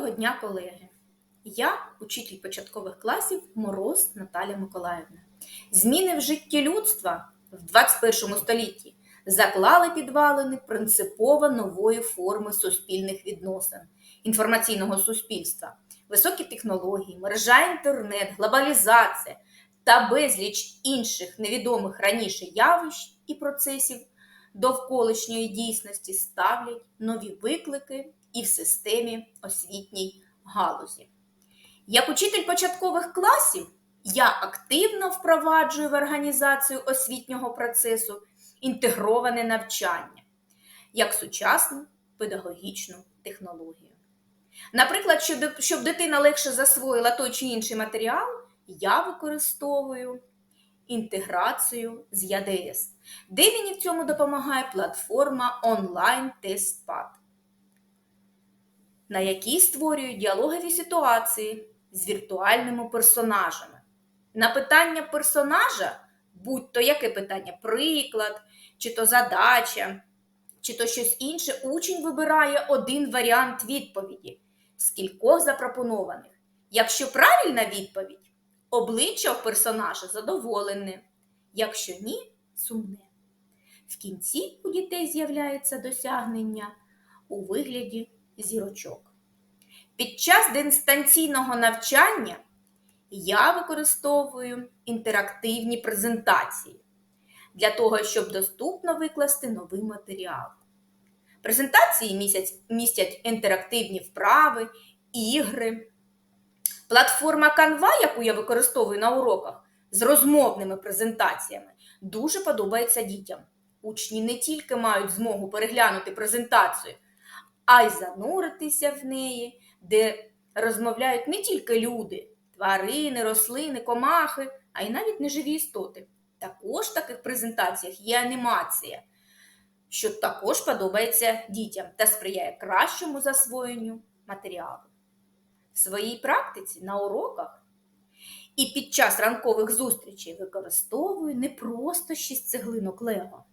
Доброго дня, колеги! Я, учитель початкових класів Мороз Наталя Миколаївна. Зміни в житті людства в 21 столітті заклали підвалини принципово нової форми суспільних відносин, інформаційного суспільства, високі технології, мережа інтернет, глобалізація та безліч інших невідомих раніше явищ і процесів довколишньої дійсності ставлять нові виклики і в системі освітній галузі. Як учитель початкових класів, я активно впроваджую в організацію освітнього процесу інтегроване навчання як сучасну педагогічну технологію. Наприклад, щоб, дитина легше засвоїла той чи інший матеріал, я використовую інтеграцію з ЯДС, де мені в цьому допомагає платформа онлайн TestPad на якій створюю діалогові ситуації з віртуальними персонажами. На питання персонажа, будь то яке питання, приклад, чи то задача, чи то щось інше, учень вибирає один варіант відповіді з кількох запропонованих. Якщо правильна відповідь, обличчя в персонажа задоволене, якщо ні, сумне. В кінці у дітей з'являється досягнення у вигляді зірочок. Під час дистанційного навчання я використовую інтерактивні презентації для того, щоб доступно викласти новий матеріал. Презентації містять, інтерактивні вправи, ігри. Платформа Canva, яку я використовую на уроках з розмовними презентаціями, дуже подобається дітям. Учні не тільки мають змогу переглянути презентацію, а й зануритися в неї, де розмовляють не тільки люди, тварини, рослини, комахи, а й навіть неживі істоти. Також в таких презентаціях є анімація, що також подобається дітям та сприяє кращому засвоєнню матеріалу. В своїй практиці на уроках і під час ранкових зустрічей використовую не просто шість цеглинок Лего,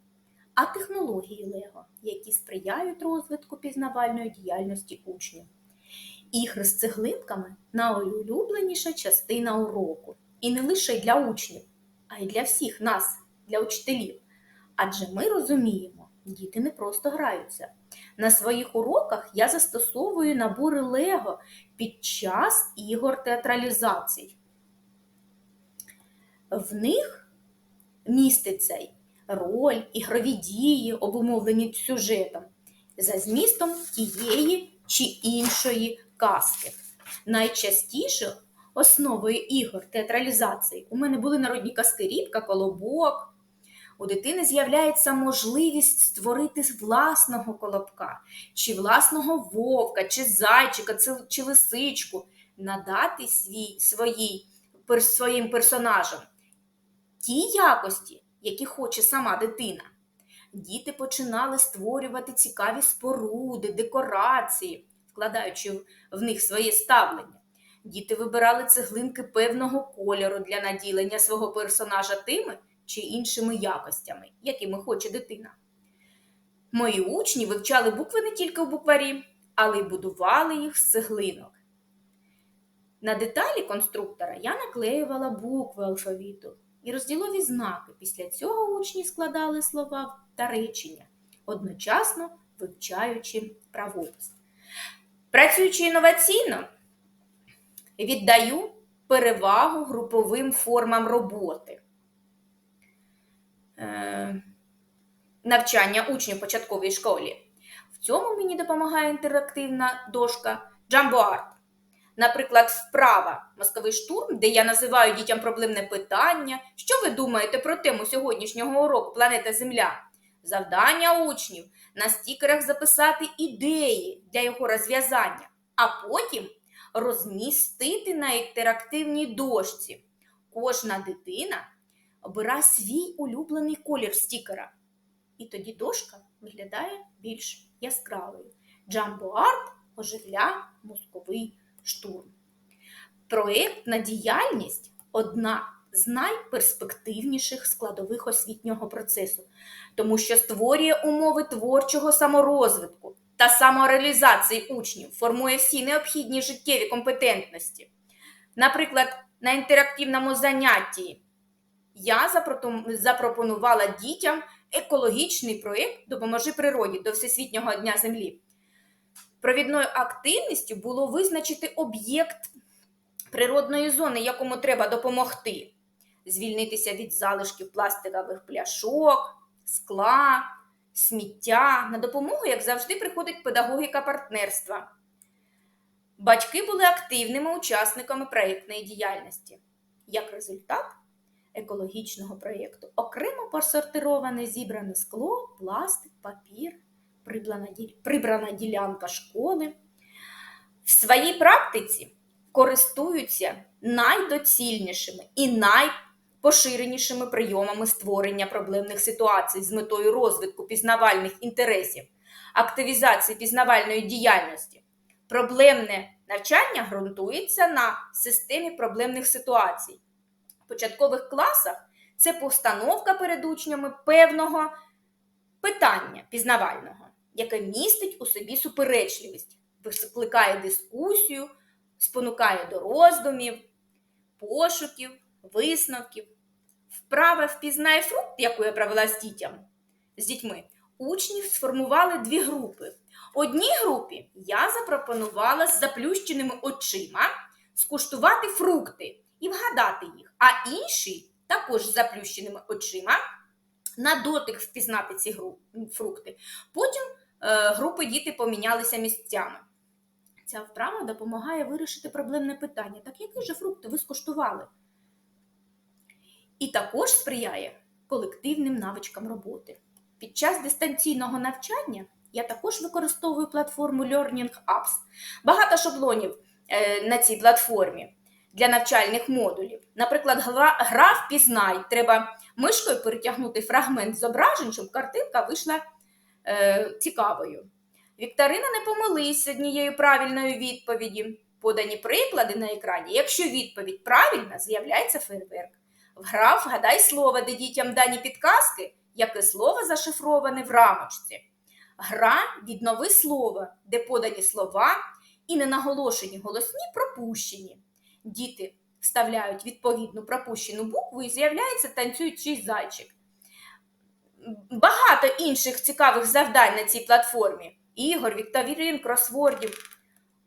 а технології Лего, які сприяють розвитку пізнавальної діяльності учнів. Ігри з цеглинками найулюбленіша частина уроку. І не лише для учнів, а й для всіх нас, для учителів. Адже ми розуміємо, діти не просто граються. На своїх уроках я застосовую набори Лего під час ігор театралізацій. В них міститься роль, ігрові дії, обумовлені сюжетом, за змістом тієї чи іншої казки. Найчастіше основою ігор театралізації у мене були народні казки Рібка, Колобок. У дитини з'являється можливість створити власного колобка, чи власного вовка, чи зайчика, чи лисичку, надати свій, свої, своїм персонажам ті якості, які хоче сама дитина. Діти починали створювати цікаві споруди, декорації, вкладаючи в них своє ставлення. Діти вибирали цеглинки певного кольору для наділення свого персонажа тими чи іншими якостями, якими хоче дитина. Мої учні вивчали букви не тільки в букварі, але й будували їх з цеглинок. На деталі конструктора я наклеювала букви алфавіту і розділові знаки. Після цього учні складали слова та речення, одночасно вивчаючи правопис. Працюючи інноваційно, віддаю перевагу груповим формам роботи. Е, навчання учнів початковій школі. В цьому мені допомагає інтерактивна дошка Jamboard. Наприклад, вправа мозковий штурм, де я називаю дітям проблемне питання. Що ви думаєте про тему сьогоднішнього уроку Планета Земля? Завдання учнів на стікерах записати ідеї для його розв'язання, а потім розмістити на інтерактивній дошці. Кожна дитина обирає свій улюблений колір стікера. І тоді дошка виглядає більш яскравою. Джамбо Арт оживля мозковий штурм. Проєктна діяльність одна з найперспективніших складових освітнього процесу, тому що створює умови творчого саморозвитку, та самореалізації учнів формує всі необхідні життєві компетентності. Наприклад, на інтерактивному занятті я запропонувала дітям екологічний проєкт Допоможи природі до Всесвітнього дня Землі. Провідною активністю було визначити об'єкт природної зони, якому треба допомогти, звільнитися від залишків пластикових пляшок, скла, сміття. На допомогу, як завжди, приходить педагогіка партнерства. Батьки були активними учасниками проєктної діяльності. Як результат екологічного проєкту окремо посортироване зібране скло, пластик, папір, прибрана, ділянка школи. В своїй практиці користуються найдоцільнішими і найпоширенішими прийомами створення проблемних ситуацій з метою розвитку пізнавальних інтересів, активізації пізнавальної діяльності. Проблемне навчання ґрунтується на системі проблемних ситуацій. В початкових класах це постановка перед учнями певного питання пізнавального, яке містить у собі суперечливість, викликає дискусію, спонукає до роздумів, пошуків, висновків. Вправа впізнай фрукт, яку я провела з дітям, з дітьми, учнів сформували дві групи. Одній групі я запропонувала з заплющеними очима скуштувати фрукти і вгадати їх, а іншій, також з заплющеними очима, на дотик впізнати ці фрукти. Потім групи діти помінялися місцями. Ця вправа допомагає вирішити проблемне питання. Так які же фрукти ви скуштували? І також сприяє колективним навичкам роботи. Під час дистанційного навчання я також використовую платформу Learning Apps. Багато шаблонів е, на цій платформі для навчальних модулів. Наприклад, гра впізнай. Треба мишкою перетягнути фрагмент зображень, щоб картинка вийшла е, цікавою. Вікторина не помились однією правильною відповіді. Подані приклади на екрані. Якщо відповідь правильна, з'являється фейерверк. Вграв, вгадай слово, де дітям дані підказки, яке слово зашифроване в рамочці. Гра віднови слово, де подані слова і ненаголошені голосні пропущені. Діти вставляють відповідну пропущену букву і з'являється танцюючий зайчик. Багато інших цікавих завдань на цій платформі. Ігор, вікторин, кросвордів.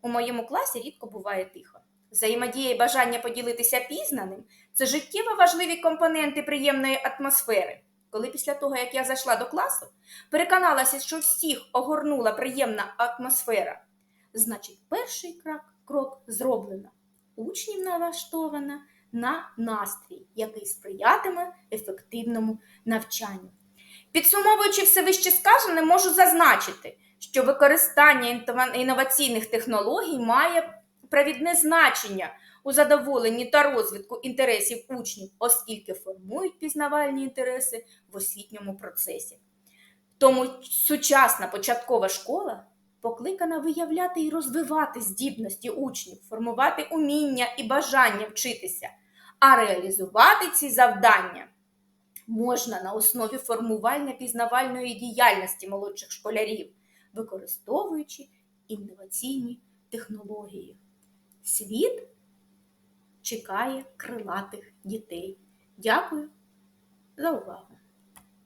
У моєму класі рідко буває тихо. Взаємодія і бажання поділитися пізнаним це життєво важливі компоненти приємної атмосфери. Коли після того, як я зайшла до класу, переконалася, що всіх огорнула приємна атмосфера, значить, перший крок, крок зроблено. Учнів налаштовано на настрій, який сприятиме ефективному навчанню. Підсумовуючи все вище сказане, можу зазначити, що використання інноваційних технологій має провідне значення у задоволенні та розвитку інтересів учнів, оскільки формують пізнавальні інтереси в освітньому процесі. Тому сучасна початкова школа покликана виявляти і розвивати здібності учнів, формувати уміння і бажання вчитися, а реалізувати ці завдання можна на основі формування пізнавальної діяльності молодших школярів, використовуючи інноваційні технології. Світ чекає крилатих дітей. Дякую за увагу!